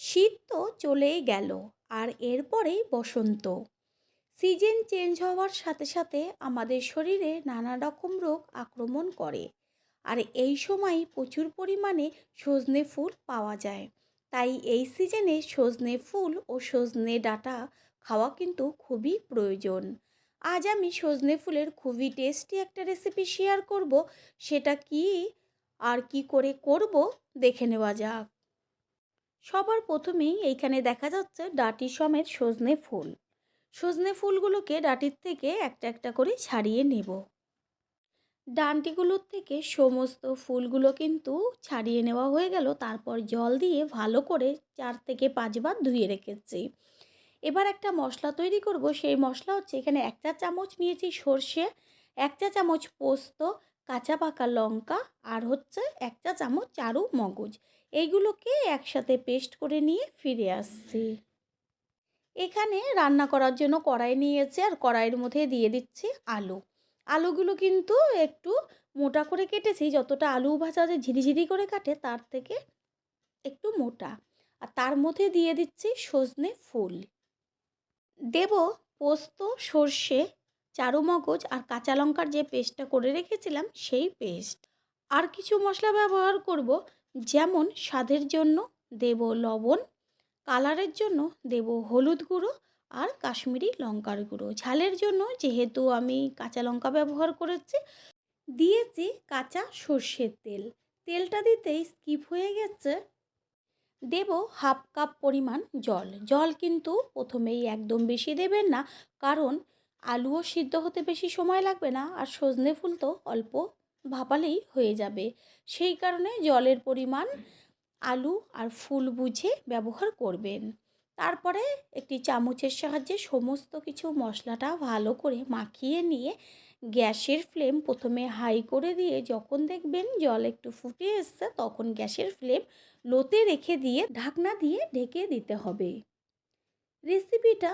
শীত তো চলেই গেল, আর এরপরেই বসন্ত। সিজন চেঞ্জ হওয়ার সাথে সাথে আমাদের শরীরে নানা রকম রোগ আক্রমণ করে, আর এই সময় প্রচুর পরিমাণে সজনে ফুল পাওয়া যায়। তাই এই সিজনে সজনে ফুল ও সজনে ডাঁটা খাওয়া কিন্তু খুবই প্রয়োজন। আজ আমি সজনে ফুলের খুবই টেস্টি একটা রেসিপি শেয়ার করব, সেটা কি আর কি করে করব, দেখে নেওয়া যাক। সবার প্রথমেই এইখানে দেখা যাচ্ছে ডাটি সমেত সজনে ফুল। সজনে ফুলগুলোকে ডাটির থেকে একটা একটা করে ছাড়িয়ে নেব। ডান্টিগুলোর থেকে সমস্ত ফুলগুলো কিন্তু ছাড়িয়ে নেওয়া হয়ে গেল। তারপর জল দিয়ে ভালো করে চার থেকে পাঁচবার ধুয়ে রেখেছি। এবার একটা মশলা তৈরি করব। সেই মশলা হচ্ছে এখানে এক চা চামচ নিয়েছি সর্ষে, এক চা চামচ পোস্ত, কাঁচা পাকা লঙ্কা আর হচ্ছে এক চা চামচ চারু মগজ। এইগুলোকে একসাথে পেস্ট করে নিয়ে ফিরে আসছি। এখানে রান্না করার জন্য কড়াই নিয়েছে আর কড়াইয়ের মধ্যে দিয়ে দিচ্ছি আলু। আলুগুলো কিন্তু একটু মোটা করে কেটেছি, যতটা আলু ভাজা যে ঝিরিঝিরি করে কাটে তার থেকে একটু মোটা। আর তার মধ্যে দিয়ে দিচ্ছি সজনে ফুল। দেব পোস্ত, সর্ষে, চারুমগজ আর কাঁচা লঙ্কার যে পেস্টটা করে রেখেছিলাম সেই পেস্ট। আর কিছু মশলা ব্যবহার করব যেমন স্বাদের জন্য দেব লবণ, কালারের জন্য দেব হলুদ গুঁড়ো আর কাশ্মীরি লঙ্কার গুঁড়ো। ঝালের জন্য যেহেতু আমি কাঁচা লঙ্কা ব্যবহার করেছি, দিয়েছি কাঁচা সর্ষের তেল। তেলটা দিতেই স্কিপ হয়ে গেছে। দেব হাফ কাপ পরিমাণ জল। জল কিন্তু প্রথমেই একদম বেশি দেবেন না, কারণ আলুও সিদ্ধ হতে বেশি সময় লাগবে না আর সজনে ফুল তো অল্প ভাপালেই হয়ে যাবে। সেই কারণে জলের পরিমাণ আলু আর ফুল বুঝে ব্যবহার করবেন। তারপরে একটি চামচের সাহায্যে সমস্ত কিছু মশলাটা ভালো করে মাখিয়ে নিয়ে গ্যাসের ফ্লেম প্রথমে হাই করে দিয়ে যখন দেখবেন জল একটু ফুটে এসছে তখন গ্যাসের ফ্লেম লোতে রেখে দিয়ে ঢাকনা দিয়ে ঢেকে দিতে হবে। রেসিপিটা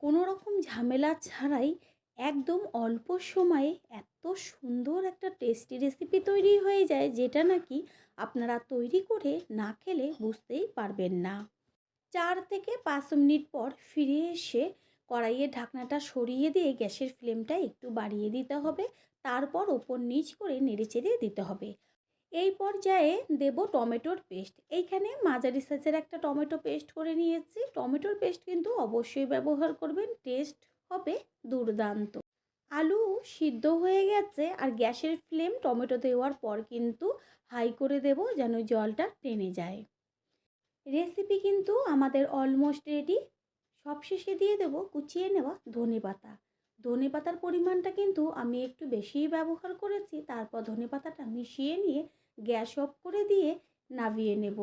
কোনো রকম ঝামেলা ছাড়াই একদম অল্প সময়ে এত সুন্দর একটা টেস্টি রেসিপি তৈরি হয়ে যায়, যেটা নাকি আপনারা তৈরি করে না খেলে বুঝতেই পারবেন না। চার থেকে পাঁচ মিনিট পর ফিরে এসে কড়াইয়ের ঢাকনাটা সরিয়ে দিয়ে গ্যাসের ফ্লেমটা একটু বাড়িয়ে দিতে হবে, তারপর ওপর নিচ করে নেড়েচেড়ে দিতে হবে। এই পর্যায়ে দেব টমেটোর পেস্ট এইখানে মাঝারি সাইজের একটা টমেটো পেস্ট করে নিয়েছি। টমেটোর পেস্ট কিন্তু অবশ্যই ব্যবহার করবেন টেস্ট হবে দুর্দান্ত। আলু সিদ্ধ হয়ে গেছে আর গ্যাসের ফ্লেম টমেটো দেওয়ার পর কিন্তু হাই করে দেব যেন জলটা টেনে যায়। রেসিপি কিন্তু আমাদের অলমোস্ট রেডি সবশেষে দিয়ে দেবো কুচিয়ে নেওয়া ধনে পাতা। ধনে পাতার পরিমাণটা কিন্তু আমি একটু বেশিই ব্যবহার করেছি, তারপর ধনে পাতাটা মিশিয়ে নিয়ে গ্যাস অফ করে দিয়ে নামিয়ে নেব।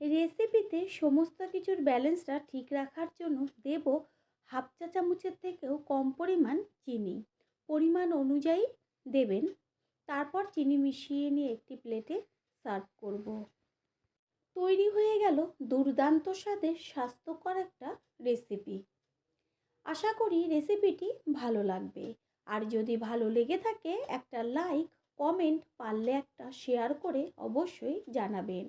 রেসিপিতে সমস্ত কিছুর ব্যালেন্সটা ঠিক রাখার জন্য দেব হাফ চা চামচের থেকেও কম পরিমাণ চিনি। পরিমাণ অনুযায়ী দেবেন। তারপর চিনি মিশিয়ে নিয়ে একটি প্লেটে সার্ভ করব। তৈরি হয়ে গেল দুর্দান্ত স্বাদের স্বাস্থ্যকর একটা রেসিপি। আশা করি রেসিপিটি ভালো লাগবে। আর যদি ভালো লেগে থাকে একটা লাইক, কমেন্ট, পারলে একটা শেয়ার করে অবশ্যই জানাবেন।